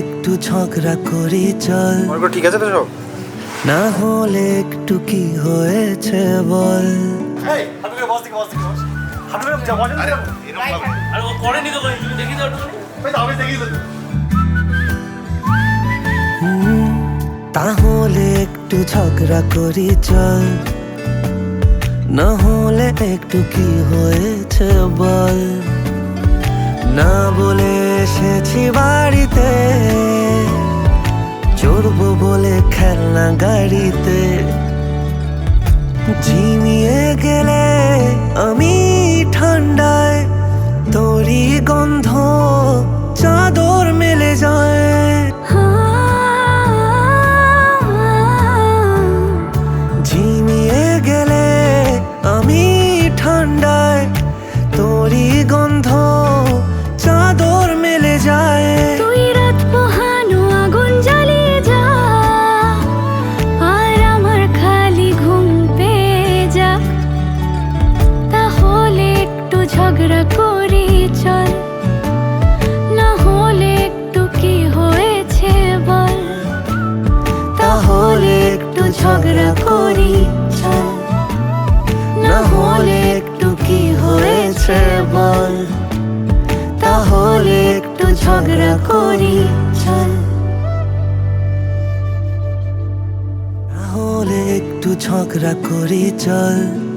একটু ঝগড়া করি চল। ঠিক আছে তো সব? না হলে একটু কি হয়েছে বল? তাহলে একটু ঝগড়া করি চল। না হলে একটু কি হয়েছে বল? না বলে এসেছি বাড়িতে চড়বো বলে খেলনা গাড়িতে। ঝিমিয়ে গেলে আমি ঠান্ডায় তোরই গন্ধ ঝগড়া করি, চল। না হলে একটু কি হয়েছে বল? তাহলে একটু ঝগড়া করি, চল। না হলে একটু কি হয়েছে বল? তাহলে একটু ঝগড়া করি, চল। তাহলে একটু ঝগড়া করি, চল।